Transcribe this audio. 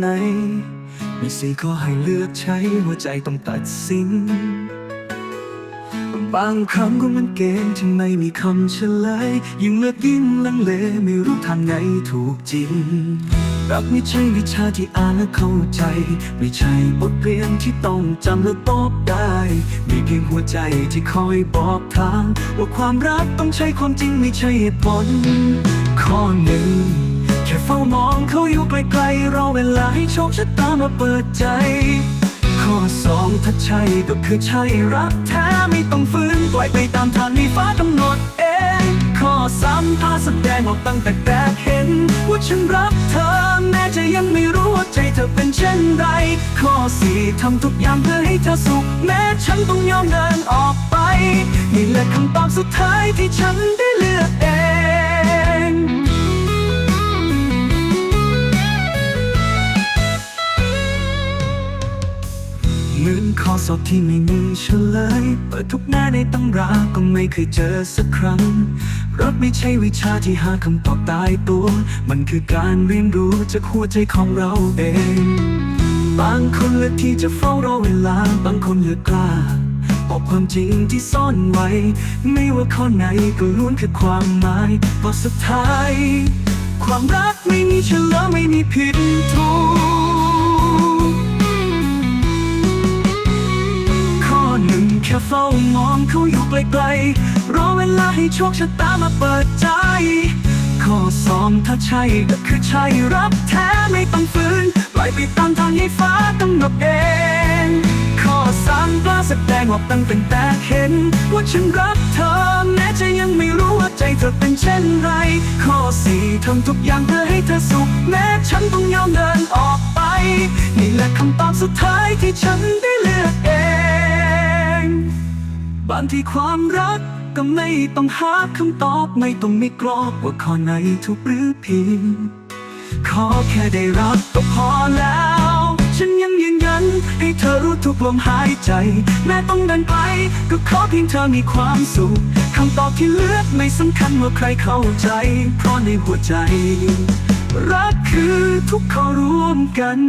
ไหนมีสี่ข้อให้เลือกใช้หัวใจต้องตัดสิน บางคำก็มันเกมที่ไม่มีคำเฉลยยิ่งเลือกยิ่งลังเลไม่รู้ทางไหนถูกจริงรักไม่ใช่วิชาที่อ่านและเข้าใจ ไม่ใช่บทเรียนที่ต้องจำและตอบได้ มีเพียงหัวใจที่คอยบอกทาง ว่าความรักต้องใช้ความจริงไม่ใช่เหตุผลข้อหนึ่ง ไกลๆรอเวลาให้โชคชะตามาเปิดใจ ข้อสองถ้าใช่ก็คือใช่รักแท้ไม่ต้องฝืนปล่อยไปตามทางที่ฟ้ากำหนดเอง ข้อสามพาแสดงออกตั้งแต่แรกเห็น ว่าฉันรักเธอ แม้จะยังไม่รู้ว่าใจเธอเป็นเช่นไร ข้อสี่ทำทุกอย่างเพื่อให้เธอสุข แม้ฉันต้องยอมเดินออกไปนี่แหละคำตอบสุดท้ายที่ฉันได้เลือกเอง เหมือนข้อสอบที่ไม่มีเฉลย เปิดทุกหน้าในตำราก็ไม่เคยเจอสักครั้ง รักไม่ใช่วิชาที่หาคำตอบตายตัว มันคือการเรียนรู้จากหัวใจของเราเอง บางคนเลือกที่จะเฝ้ารอเวลา บางคนเลือกกล้าบอกความจริงที่ซ่อนไว้ ไม่ว่าข้อไหนก็ล้วนคือความหมายบทสุดท้าย ความรักไม่มีเฉลยไม่มีผิดถูก มองเขาอยู่ไกลๆรอเวลาให้โชคชะตามาเปิดใจ ข้อสองถ้าใช่ก็คือใช่รับแท้ไม่ต้องฝืนปล่อยไปตามทางให้ฟ้ากำหนดเองข้อสามกล้าแสดงออกตั้งแต่แต่เห็น ว่าฉันรักเธอแม้จะยังไม่รู้ว่าใจเธอเป็นเช่นไร ข้อสี่ทำทุกอย่างเพื่อให้เธอสุขแม้ฉันต้องยอมเดินออกไป นี่แหละคำตอบสุดท้ายที่ฉันได้เลือกเอง บางทีความรักก็ไม่ต้องหาคำตอบไม่ต้องมีกรอบว่าข้อไหนถูกหรือผิดขอแค่ได้รักก็พอแล้ว ฉันยังยืนยัน ให้เธอรู้ทุกลมหายใจ แม้ต้องเดินไปก็ขอเพียงเธอมีความสุขคำตอบที่เลือกไม่สำคัญว่าใครเข้าใจ เพราะในหัวใจ รักคือทุกข้อร่วมกัน